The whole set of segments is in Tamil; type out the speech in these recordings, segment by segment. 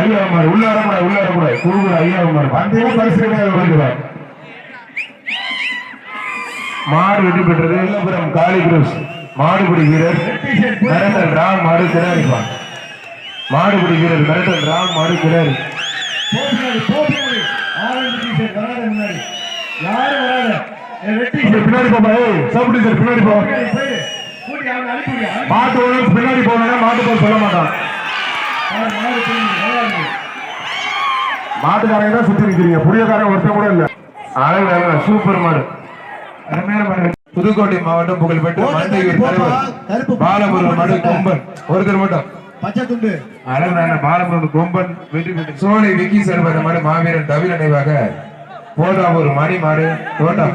ஐயா மாடு உள்ள வரக்கூடாது உள்ள வரக்கூடாது குழுகுல ஐயா மாடு. பந்தயம் பரிசு மாடு வெற்றி பெற்றது வில்லபுரம் காளி குரூஸ். மாடுபிடி வீரர் மிரட்டல் ராம் மாடு கிடாரிப்பான் மாடுபிடி வீரர் மிரட்டல் ராம் மாடு டிஷர்ட் பின்னாடி போப்பா ஏய் சப் டீச்சர் பின்னாடி போ. மாட்டு பின்னாடி போனா மாட்டு போல் சொல்ல மாட்டான். மாட்டுக்காரங்க தான் சுத்தி நிக்கிறீங்க. புரியக்காரங்க ஒருத்தன் கூட இல்ல. அழகு சூப்பர் மாடு அருமையான மாடு புதுக்கோட்டை மாவட்டம் புகழ்பெற்ற மந்தையூர் தலைவர். பாலமுருகன் மாடு கொம்பன். ஒருத்தர் மட்டும். பச்சை துண்டு. அழகான பாலமுருகன் கொம்பன் வெற்றி பெற்று சோலை விக்கி சர்வத மாடு மாவீரன் தவிர நினைவாக போதாவூர் மணி மாடு வருவ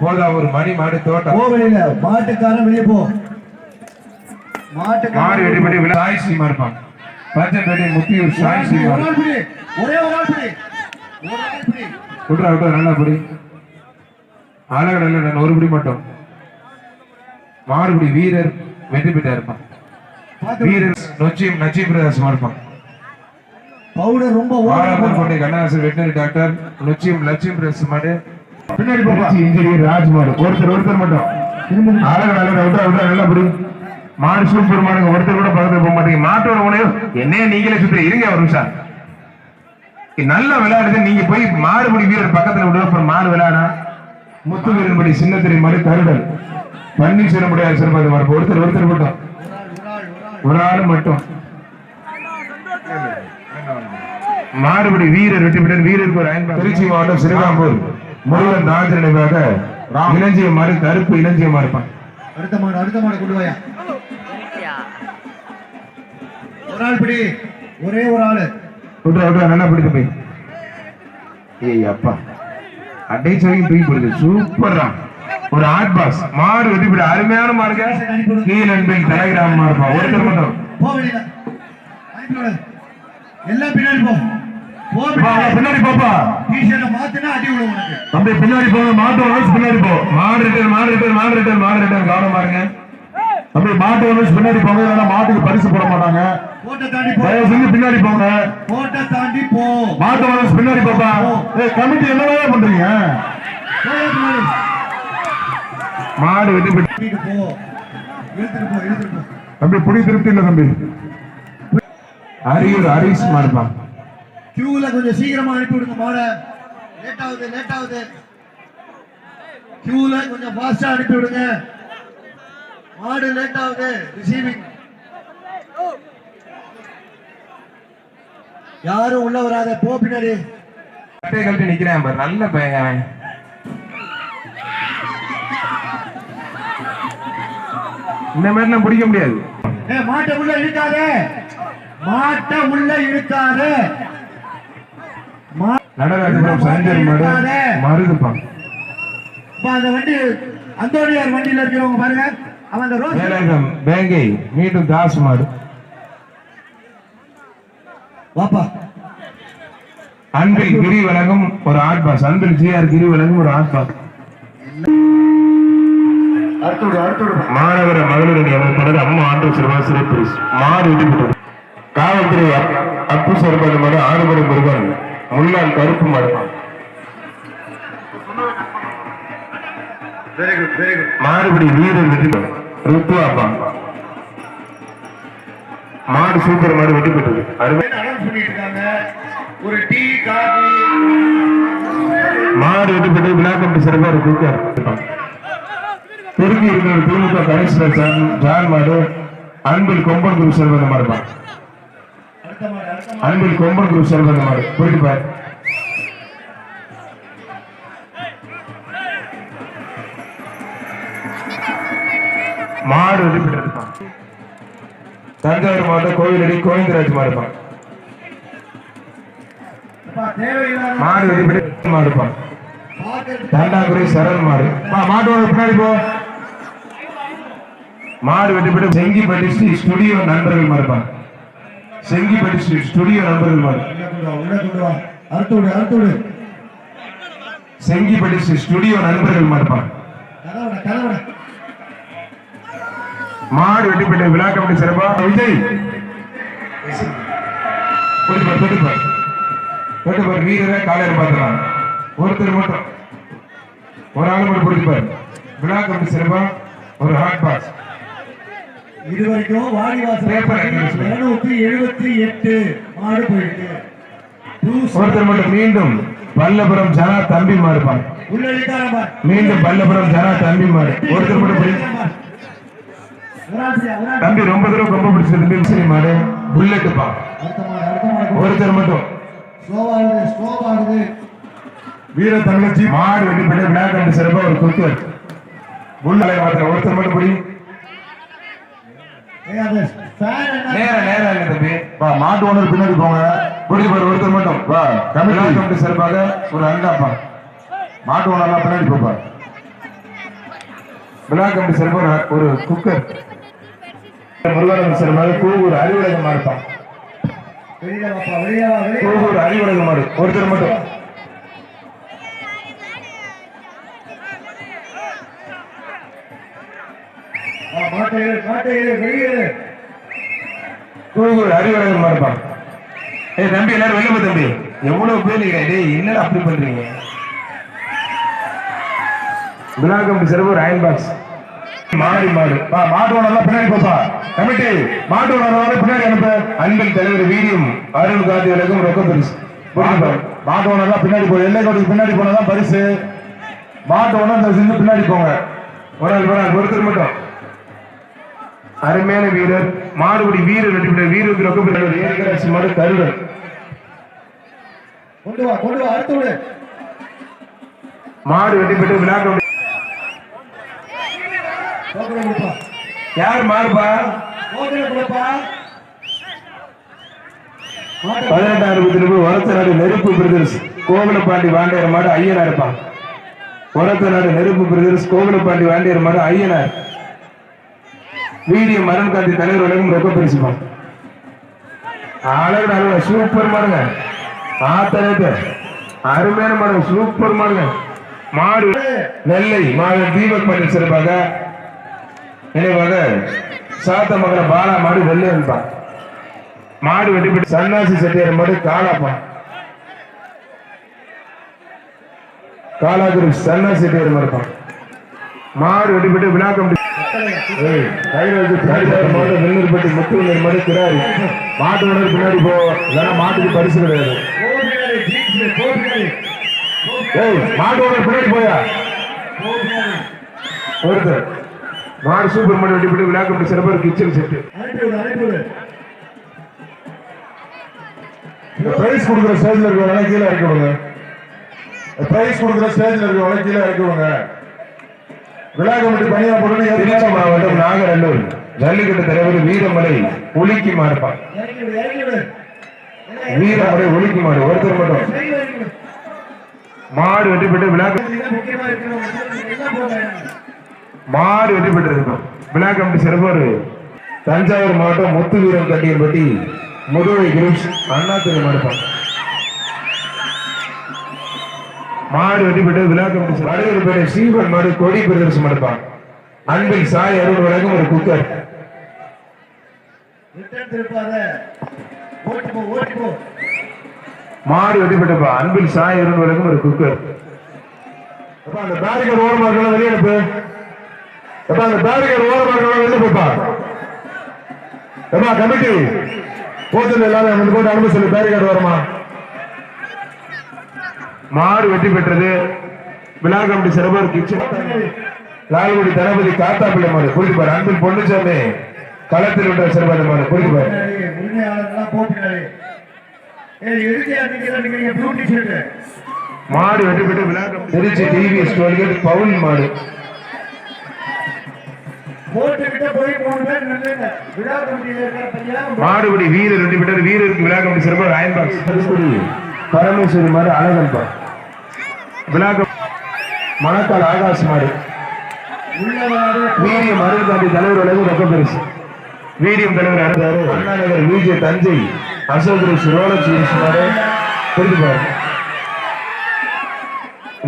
போதாவூர் மணி மாடு தோட்டம். மாட்டுக்காரன் வெளியே போ. மாடு பெற்று விழா சாய் இருப்பான் பச்சைப்பேட்டை முத்தியூர் சாய் ஒரே ஒரு ஆள் பிடி. விட்றா விட்றா நல்லா பிடி. அழகடல்ல நான் ஒரு பிடி மட்டும். மாறுபடி வீரர் வெற்றி பெற்றா இருப்பான். வீரர் நொச்சியும் நச்சியும் பிரதேசமா இருப்பான். பவுடர் ரொம்ப வாழப்பன் கோட்டை கண்ணாசர் வெட்டினரி டாக்டர் நொச்சியும் லட்சியம் பிரதேச மாடு பின்னாடி போப்பா. இன்ஜினியர் ராஜ் மாடு ஒருத்தர் ஒருத்தர் மட்டும். அழகு அழகு விட்றா விட்றா நல்லா பிடி. மாடு பெருமானுங்க ஒருத்தர் கூட பக்கத்துல போக மாட்டீங்க. மாட்டோட உணவு என்னைய நீங்களே சுத்தி இருங்க ஒரு நிமிஷம் நல்ல விளையாடுது நீங்க போய் மாறுபடி வீரர் பக்கத்துல விடுற அப்புறம் மாடு விளையாடா. முத்து வீரன்படி சின்னத்திரை மாதிரி கருடல் பன்னீர்செல்வம் முடியாது சிறப்பாக மாடு ஒருத்தர் ஒருத்தர் மட்டும். ஒரு ஆள் மட்டும். மாறுபடி வீரர் வெற்றி பெற்ற வீரருக்கு ஒரு ஐம்பது. திருச்சி மாவட்டம் சிறுகாம்பூர். முருகன் ராஜ நினைவாக இளஞ்சிய மாதிரி கருப்பு இளஞ்சிய இருப்பான் அடுத்த மாடு அடுத்த மாடு கொண்டு வாயா. ஒரு ஆள் பிடி ஒரே ஒரு ஆளு. விட்றா விட்றா நல்லா பிடித்து போய். ஏய் அப்பா. அடைச்சு வரைக்கும் தூக்கி பிடிச்சு. சூப்பர்ரா. ஒரு ஆட் பாஸ் மாடு வெட்டி பிடி. அருமையான மாடுங்க. கீழன்பில் டயக்ராம் மாடுப்பா. ஒருத்தர் மட்டும் விடு. எல்லாம் பின்னாடி போ. போ வா, வா, பின்னாடி போப்பா. டிஷர்ட்டை மாத்தினா அடி விடும் உனக்கு. தம்பி பின்னாடி போங்க மாட்டு ஓனர்ஸ் பின்னாடி போ. மாடு ரிட்டர்ன் மாடு ரிட்டர்ன் மாடு ரிட்டர்ன் மாடு ரிட்டர்ன் கவனமா இருங்க. தம்பி மாட்டு ஓனர்ஸ் பின்னாடி போங்க. இல்லைன்னா மாட்டுக்கு பரிசு போட மாட்டாங்க. போ. தயவு செஞ்சு பின்னாடி போங்க. கோட்டை தாண்டி போ. மாட்டு ஓனர்ஸ் பின்னாடி போப்பா. ஏய் கமிட்டி என்னவா பண்றீங்க. மாடு. வெட்டி போ. இழுத்துட்டு போ இழுத்துட்டு போ. தம்பி புடி திருப்தி இல்ல தம்பி. அரியூர் மாடுப்பா. கியூல கொஞ்சம் சீக்கிரமா அனுப்பி விடுங்க மாட. லேட் ஆகுது லேட் ஆகுது கியூல கொஞ்சம் ஃபாஸ்டா அனுப்பி விடுங்க. மாடு லேட் ஆகுது ரிசீவிங் யாரும் உள்ள வராத போ பின்னாடி. கட்டை கழட்டி நிக்கிறேன் பாரு. நல்ல பையன் அவன். இந்த மாதிரி எல்லாம் பிடிக்க முடியாது. ஏ மாட்டை உள்ள இழுக்காதே. மாட்டை உள்ள இழுக்காதே. மா- நடராஜபுரம் சஞ்சய் மாடு மருதுப்பான் இப்ப அந்த வண்டி அந்தோனியார் வண்டியில இருக்கிறவங்க பாருங்க. அவன் அந்த ரோஸ் வேங்கை மீண்டும் தாஸ் மாடு வாப்பா. அன்பில் கிரி வழங்கும் ஒரு ஆட் பாஸ் அன்பில் ஜிஆர் கிரி வழங்கும் ஒரு ஆட் பாஸ் மாநகர மகளிர் அணி அமைப்பாளர் அம்மா ஆண்டு சிறுவா சிறப்பு. விடுபட்டது காவல்துறை அப்- அப்பு மாடு ஆறுபடை முருகன் முன்னாள் கருப்பு குட் மாடுபிடி வீரர் வெற்றி ருத்துவாப்பா மாடு சூப்பர் மாடு வெற்றி பெற்றது. ஒரு டீ காபி. மாடு வெற்றி பெற்றது விழா கமிட்டி சிறப்பாக ஒரு கூட்டார் பெருக்கி இருக்கிற திமுக கணேஸ்வரர் சார் ஜான் மாடு அன்பில் கொம்பன் குரு செல்வந்த மாடுப்பான் அடுத்த மாடு அடுத்த மாடு அன்பில் கொம்பன் குரு செல்வன் மாடு குறிப்பார் மாடு வெற்றி பெற்றிருப்பான் தஞ்சாவூர் மாவட்டம் கோவிலடி கோவிந்தராஜ் மாடுப்பான் மாடு வெற்றி மாடுப்பான் பார்க்கறதுக்கு தாண்டாங்குடி சரண் மாடு. பா, பின்னாடி போ. மாடு வெட்டிப்பட்டு செங்கிப்பட்டி ஸ்டுடியோ நண்பர்கள் மறுப்பான் செங்கிப்பட்டி ஸ்ரீ ஸ்டுடியோ கொண்டு வா அறுத்தோடு அறுத்தோடு செங்கிப்பட்டி ஸ்ரீ ஸ்டுடியோ நண்பர்கள் கதவட மாடு வெட்டி போட்டு விழா கமிட்டி சிறப்பா? விஜய். தொட்டுப்பார் தொட்டுப்பார் தொட்டுப்பார் வீரரை காலையில் பார்த்துலாம் ஒருத்தர் மட்டும். ஒரு ஆள் மட்டும் பிடிப்பார் விழா கமிட்டி சிறப்பா? ஒரு ஹாட் பாக்ஸ் இது வரைக்கும் வாடிவாசல். இருநூத்தி எழுபத்தி எட்டு மாடு போயிருக்கு. ஒருத்தர் மட்டும் மீண்டும் பல்லபுரம் ஜனா தம்பி உள்ளடிக்காரமா மீண்டும் பல்லபுரம் ஜனா தம்பி மாறு ஒருத்தர் மட்டும் தம்பி ரொம்ப தூரம் ரொம்ப பிடிச்சது தம்பி மிஸ்ரி மாடு. அடுத்த மாடு ஒருத்தர் மட்டும். வீர தமிழச்சி மாடு வெட்டிப்பட்டு விழா கண்டு சிறப்பா ஒரு குத்து. புல்லலை மாத்திர ஒருத்தர் மட்டும் பிடி. ஏய், அந்த ஃபேன் என்ன? நேர நேரம் இல்லை தம்பி. வா மாட்டு ஓனர் பின்னாடி போங்க. பிடிச்சு பாரு ஒருத்தர் மட்டும். வா விழா கமிட்டி சிறப்பாக ஒரு அண்டாப்பா மாட்டு ஓனர்லாம் பின்னாடி போப்பா. விழா கண்டு சிறப்பாக ஒரு குக்கர். முருகானந்த சிறப்பாக கூவூர் அறிவுலகம் மாறுப்பான். கூவூர் அறிவுலகம் மாறு ஒருத்தர் மட்டும். வா, மாட்டை இழு, மாட்டை இழு, வெளியில இழு. ஏய் தம்பி எல்லாரும் வெளில தம்பி. எவ்வளவு பேர் டேய் என்னடா அப்படி பண்றீங்க? விழா கமிட்டி சிறப்பு ஒரு அயன் பாக்ஸ் மாறி மாடு. வா மாட்டு ஓனர்லாம் பின்னாடி போப்பா. கமிட்டி மாட்டு ஓனர் பின்னாடி அனுப்ப. அன்பில் தலைவர் வீடியம் அருள் காந்தி விலகும் ரொக்க பரிசு. மாட்டு மாட்டு பின்னாடி போ. எல்லை கோட்டுக்கு பின்னாடி போனதான் பரிசு. மாட்டு ஓனர் இந்த பின்னாடி போங்க. ஒரு ஆள் ஒரு ஆள் ஒருத்தர் மட்டும். அருமையான வீரர் மாறுபடி வீரர் வெட்டிவிட்ட வீரர் ரொக்க மாடு கருடன். மாடு வெட்டிப்பட்டு விழா யார் மாடுப்பா? பதினெட்டாயிரம் அறுபத்தி உரத்த நாடு நெருப்பு பிரதர்ஸ் கோவிலப்பாண்டி வாண்டியர் மாடு ஐயனார் இருப்பான் உரத்த நாடு நெருப்பு பிரதர்ஸ் கோவிலப்பாண்டி வாண்டியர் மாடு ஐயனார். வீடியோ மரண் காந்தி தலைவர் உலகம் ரொக்க பரிசுப்பான் அழகு அழகு சூப்பர் மாடுங்க. ஆத்தரத்து அருமையான மாடுங்க சூப்பர் மாடுங்க. மாடு நெல்லை மாடு தீபக் பண்ணி சிறப்பாக நினைவாக சாத்த மகன பாலா மாடு வெள்ளை இருப்பான் மாடு வெட்டிப்பட்டு சன்னாசி செட்டியார் மாடு காலாப்பான் காலாகுரு சன்னாசி செட்டியார் மாதிரி மாடு வெட்டிப்பட்டு விழா கமிட்டி ஏய், கையில வச்சு பின்னாடி கிடாரி மாட்டு பின்னாடி போ இல்லைன்னா மாட்டுக்கு பரிசு கிடையாது. ஏய் பின்னாடி போயா? ஒருத்தர். மாடு சூப்பர் மாடு வெட்டிப்பட்டு சிறப்பாக கிச்சன் செட்டு இந்த பிரைஸ் கொடுக்குற ஸ்டேஜில் இருக்கிறவங்க கீழே இறக்கி பிரைஸ் கொடுக்குற ஸ்டேஜ்ல இருக்கிறவங்க கீழே இறக்கி விடுங்க விழா கமிட்டி பணியா போட்டு திருச்சி மாவட்டம் நாகரல்லூர் ஜல்லிக்கட்டு தலைவர் வீரமலை இறக்கி விடு வீரமலை உலுக்கி மாடு ஒருத்தர் மட்டும். மாடு விழா இருக்கணும் எல்லாம் போடுறேன் மாடு வெற்றி பெற்றிருக்கும். விழா கமிட்டி சிறப்பார். தஞ்சாவூர் மாவட்டம் முத்து வீரன் கட்டியன்பட்டி முதுவை குரூப்ஸ் அண்ணா திரு மடுப்பான் மாடு பெற்று விழா கமிட்டி வடகூர்பேட்டை சீவன் மாடு கொடி பிரதர்ஸ் மடுப்பான் அன்பில் சாய் அருள் வழங்கும் ஒரு குக்கர். மாடு பெற்றப்பா அன்பில் சாய் அருள் வழங்கும் ஒரு குக்கர். அப்பா அந்த பேரிகேட் ஓரமா இருக்கலாம் வெளியே அனுப்பு அப்பா அந்த பேரிகேட் ஓரமா இருக்கலாம் வெளியே போப்பா. அப்பா கமிட்டி. போத்துல எல்லாரும் போட்டு அனுப்ப சொல்லு பேரிகேட் ஓரமா. மாடு வெற்றி பெற்றது. விழா கமிட்டி சிறப்பார் கிச்சன். லால்குடி தளபதி காத்தாப்பிள்ளை மாடு குறிப்பார் அன்பில் பொன்னுச்சாமி களத்தில் விட்ட சிறப்பான மாடு குறிப்பார் மாடு வெற்றி பெற்று விழா திருச்சி டிவிஎஸ் டோல்கேட் பவுன் மாடு. மாடுபடி வீரர் வெற்றி பெற்றார். வீரருக்கு விழா கமிட்டி சிறப்பாக அயன் பாக்ஸ். பரமேஸ்வரி மாதிரி அழகன் படம். கமிட்டி மணக்கால் ஆகாஷ் மாடு உள்ளவாறு வீரியம் அருள் காந்தி தலைவர் உலகம் ரொக்க பெருசு. வீரியம் தலைவர் அருந்தாரு அண்ணாநகர் விஜய தஞ்சை அசோக் ரோலக்ஸ் மாடு குறிப்பார்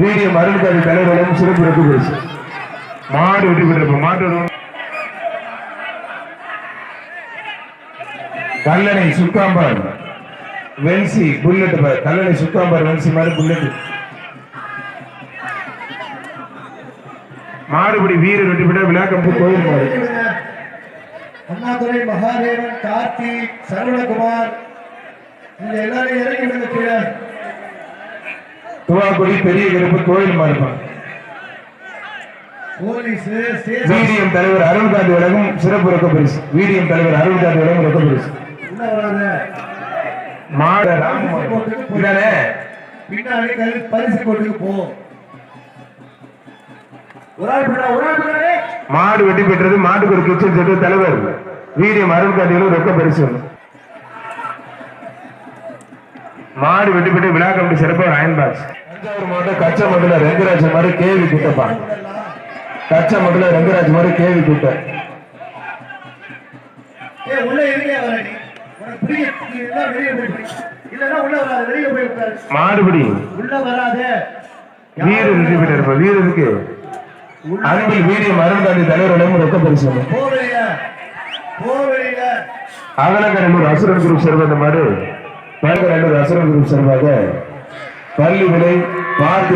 வீரியம் அருள் காந்தி தலைவர் உலகம் சிறப்பு ரொக்க பெருசு. மாடு வெட்டி பெற்றிருப்போம் மாட்டு கல்லணை சுக்காம்பாடு. வென்சி புல்லட் பாரு கல்லணை சுக்காம்பார் வென்சி மாதிரி புல்லட். மாடுபிடி வீரர் வெட்டி விட விழாக்கம்பு கோயில் மாடு. அண்ணாதுரை மகாதேவன் கார்த்திக் சரவணகுமார் நீங்க எல்லாரும் இறங்கி கீழே. துவாக்குடி பெரிய கருப்பு கோயில் ஸ்டேஷன். வீடியம் தலைவர் அருள்காந்தி உலகம் சிறப்பு ரொக்க பரிசு வீடியம் தலைவர் அருள்காந்தி உலகம் ரொக்க பரிசு மாடு. இதானே பின்னாடி பரிசு வெட்டி பெற்றது மாட்டுக்கு ஒரு கிச்சன் செட்டு தலைவர். வீடியம் அருள்காந்தி உலகம் ரொக்க பரிசு. மாடு வெட்டி பெற்று விழா கமிட்டி சிறப்பு அயன் பாக்ஸ் தஞ்சாவூர் மாவட்டம் கச்சை மண்டல ரெங்கராஜ் மாதிரி கேவி குட்டப்பா. கச்சை மண்டல ரெங்கராஜ் மாதிரி கேவி குட்ட. ஏ உள்ள இருங்க உள்ள வராத. மாடுபிடி. உள்ள வராத. வீரர் வெற்றி பெற்றிருப்ப வீரருக்கு. அன்பில் வீடியம் அருள்காந்தி தலைவர் உலகம் ரொக்க பரிசு அகலக்கரல்லூர் அசுரன் குரூப் சார்பாக மாடு. பழக்கரல்லூர் அசுரன் குரூப் சார்பாக பள்ளி விலை பார்த்து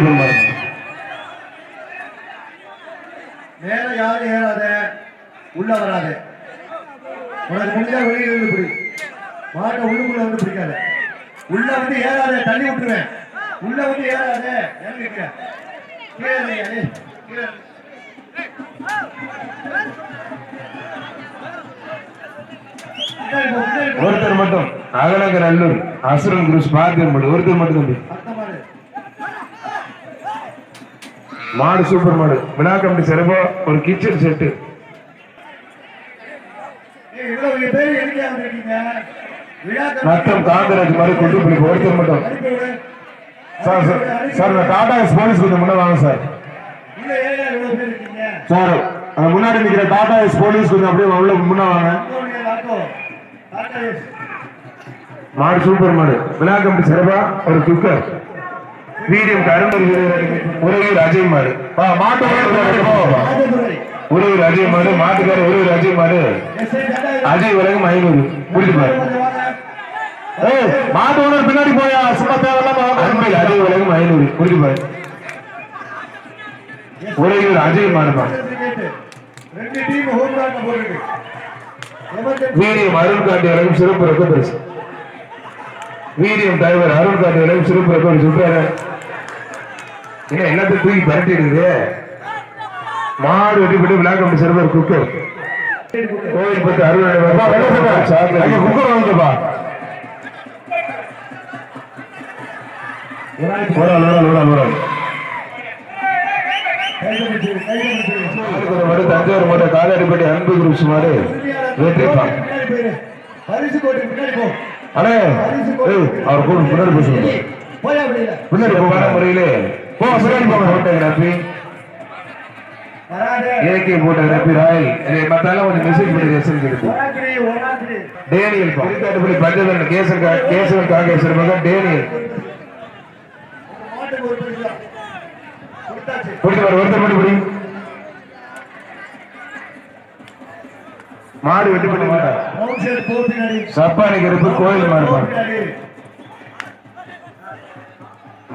மேல யாரும் ஏறாத. உள்ள வராத. உனக்கு முடிஞ்சா வெளியில இருந்து பிடி. மாட்டை உள்ளுக்குள்ள வந்து பிடிக்காத. உள்ள வந்து ஏறாத தள்ளி விட்டுருவேன். உள்ள வந்து ஏறாத. ஒருத்தர் மட்டும். அகலக்கரல்லூர் அசுரன் குரூப் பார்த்து மாடு ஒருத்தர் மட்டும் தம்பி. மாடு. மாடு சூப்பர் மாடு. விழா கமிட்டி சிறப்பா ஒரு கிச்சன் செட்டு ஏய், இவ்வளவு பேர் எதுக்காக வந்திருக்கீங்க? விழா கமிட்டி- நத்தம் காந்தராஜ் மாதிரி கொண்டு போய் ஒருத்தர் மட்டும். சார் சார் சார் நான் டாடா போலீஸ் கொஞ்சம் முன்னே வாங்க சார். சார் முன்னாடி நிற்கிற டாடா எஸ் போலீஸ் கொஞ்சம் அப்படியே உள்ள முன்னே வாங்க. மாடு சூப்பர் மாடு. விழா சிறப்பா. ஒரு குக்கர் மீடியம் கரும்பு உறவி அஜய் மாடு. மாட்டு உறவு அஜய் மாடு மாட்டுக்கார உறவியூர் அஜய் மாடு. அஜய் உலகம் ஐநூறு. முடிச்சு பாரு மாட்டு ஓனர் பின்னாடி போயா? சும்மா தேவையில்லாம அன்பில் உலகம் ஐநூறு புரியுது பாரு உறவியூர் அஜய் கிரிக்கெட். ரெண்டு டீம் ஹோம் ரன் அருள் காட்டி உலகம் சிறப்பு ரொக்க பரிசு. வீடியம் தலைவர் அருள் காட்டி உலகம் சிறப்பு ரொக்க பரிசு. விட்டுறாரு என்ன எல்லாத்தையும் தூக்கி பரட்டி இருக்குது மாடு வெட்டிப்பட்டு விழா கமிட்டி சிறப்பு குக்கர் கோவில் பத்து அருள் குக்கர் வாங்கிப்பா ஒரு ஆள், ஒரு ஆள், ஒரு ஆள், ஒரு ஆள். கைது பிடிச்சு, கைது பிடிச்சு. ஒரு மாடு தஞ்சாவூர் மாடு காலாடிப்பட்டி அன்பு குரூப்ஸ் மாடு போ அண்ணே அவர் கூட முன்னாடி வெளியில பின்னாடி போன முறையிலே போ பின்னாடி போங்க போட்டோகிராஃபி இயற்கை போட்டோகிராஃபி ராயல் மத்தாலும் கொஞ்சம் மெசேஜ் பண்ணி எஸ்எம் இருக்கு ஒராத்திரி ஒராத்திரி டேனியல் திருக்காட்டுப்பள்ளி பஞ்சதன் கேசன் கேசவன் காகேஸ்வர மகன் டேனியல் மாட்டுக்கு ஒரு பரிசு தான். கொடுத்தாச்சு கொடுத்து வர ஒருத்தர் மட்டும் பிடி. மாடு வெட்டி பண்ணி மாட்டார் சப்பானி கருப்பு கோயில் மாடு.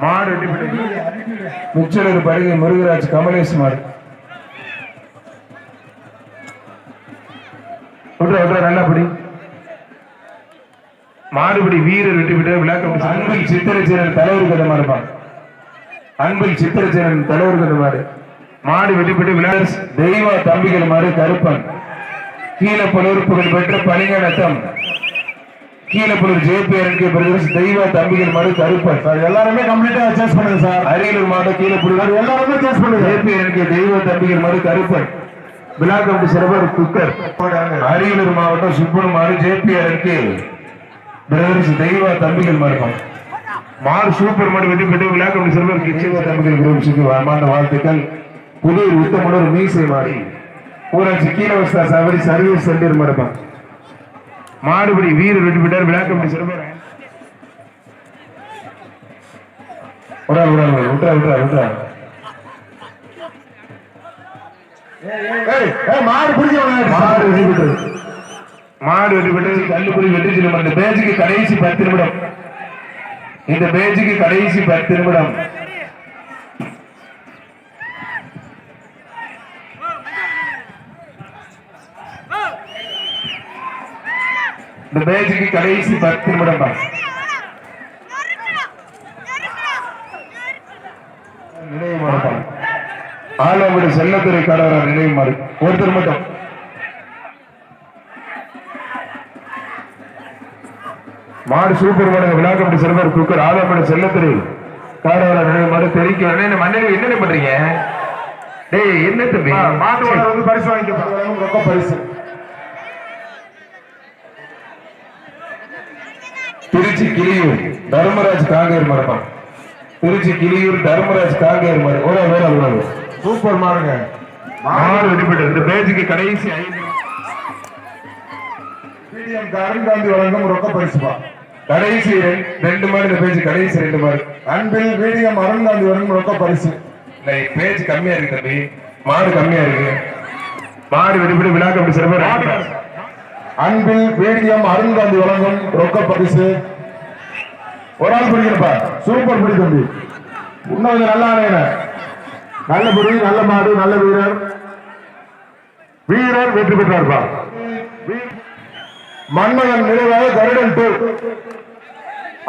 மாடு வெட்டி பண்ணி அனுப்பிவிடு, முச்சலூர் படுகை முருகராஜ் கமலேஷ் மாடு. விட்ற விட்ற நல்லா படி. மாடுபடி வீரர் வெட்டி விட்டு விளக்கம். அன்பில் சித்திரச்சேரன் தலைவர் கதை அன்பில் சித்திரச்சேரன் தலைவர்கள் மாதிரி மாடு வெளிப்பட்டு வெட்டிப்பட்டு விளாஸ் தெய்வ தம்பிகள் மாதிரி கருப்பன். கீழப்பலூர் புகழ் பெற்ற பணிகணத்தம் கீழப்பலூர் ஜேபிஆர்கே பிரதேச தெய்வ தம்பிகள் மாதிரி கருப்பன். சார் எல்லாருமே கம்ப்ளீட்டா அட்ஜஸ்ட் பண்ணுங்க சார். அரியலூர் மாவட்டம் கீழப்பலூர் எல்லாருமே அட்ஜஸ்ட் பண்ணுங்க. ஜேபிஆர்கே தெய்வ தம்பிகள் மாதிரி கருப்பன். விழா கமிட்டி சிறப்பர் குக்கர். அரியலூர் மாவட்டம் சுப்பன் மாடு ஜேபிஆர்கே பிரதேச தெய்வ தம்பிகள் மாதிரி மாடு சூப்பர் மாடு வெற்றி பெற்று விழா கமிட்டி சிறப்பர் கிச்சைவ தம்பிகள் குரூப்ஸுக்கு வரமான வாழ்த்துக்கள். புதூர் உத்தமனூர் மீசை மாடி ஊராட்சி கீழவஸ்தா சவரி சர்வீஸ் சென்டர் மாடுப்பான் மாடுபடி வீரர் வெற்றி பெற்றார் விழா கமிட்டி விடா விடா விட்டா விட்டா விட்டா மாடு பிடிக்க மாடு வெற்றி பெற்றது. மாடு வெற்றி பெற்றது கல்லுக்குடி வெட்டி செல்லும் பேச்சுக்கு கடைசி பத்து நிமிடம். இந்த பேஜுக்கு கடைசி பத்து நிமிடம் இந்த பேஜுக்கு கடைசி பத்து நிமிடம் தான் நினைவு மாறுபாடு ஆலோடு செல்லத்துறை கடவுளர் நினைவு மாறு ஒருத்தர் மட்டும் மாடு சூப்பர் மாடு விழாக்கப்படி சிறுவர் குக்கர் ஆலோடு செல்லத்துறை கடவுளர் நினைவு மாறு தெரிவிக்க. என்ன மண்ணில் என்னென்ன பண்றீங்க? டேய் என்ன தம்பி? மாட்டு வந்து பரிசு வாங்கிக்க ரொக்க பரிசு. திருச்சி கிளியூர் தர்மராஜ் காங்கேர் மரபம் திருச்சி கிளியூர் தர்மராஜ் காங்கேர் மரம் ஒரு வேற அவ்வளவு சூப்பர் மாடுங்க. மாடு வெடிப்பட்டு இந்த பேஜுக்கு கடைசி ஐந்து. பிடிஎம் வழங்கும் ரொக்க பரிசுப்பா கடைசி ரெண்டு- மாடு இந்த பேஜ் கடைசி ரெண்டு மாடு. அன்பில் பிடிஎம் அருண் காந்தி வழங்கும் ரொக்க பரிசு. இல்லை பேஜ் கம்மியா இருக்கு தம்பி. மாடு கம்மியா இருக்கு. மாடு வெடிப்பட்டு விழாக்கப்படி சிறப்பாக அன்பில் பிடிஎம் அருண் காந்தி வழங்கும் ரொக்க பரிசு. ஒரு ஆள் பிடிக்கிறப்பா சூப்பர் பிடி தம்பி. இன்னும் கொஞ்சம் நல்லா ஆணையன நல்ல பிடி நல்ல மாடு நல்ல வீரர். வீரர் வெற்றி பெற்றார்ப்பா. மன்மகன் நிறைவாக கருடன் டூ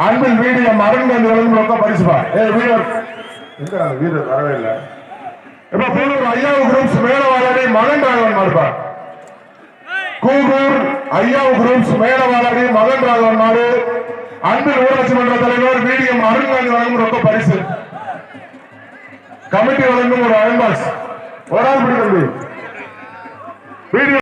அன்பில் வீடியம் அருண் காந்தி வழங்கும் ரொக்க பரிசுப்பா ஏ வீரர். எங்க வீரர் வரவே இல்லை. இப்ப கூடூர் ஐயாவு குரூப்ஸ் மேலவாளரை மகன் ராகவன் மாடுப்பா கூகூர் ஐயாவு குரூப்ஸ் மேலவாளரை மகன் ராகவன் மாடு அன்பில் ஊராட்சி மன்ற தலைவர் வீடியம் அருண் காந்தி வழங்கும் ரொக்க பரிசு. கமிட்டி வழங்கும் ஒரு அயன்பாஸ் ஒரு ஆள் பிடிக்கிறது வீடியோ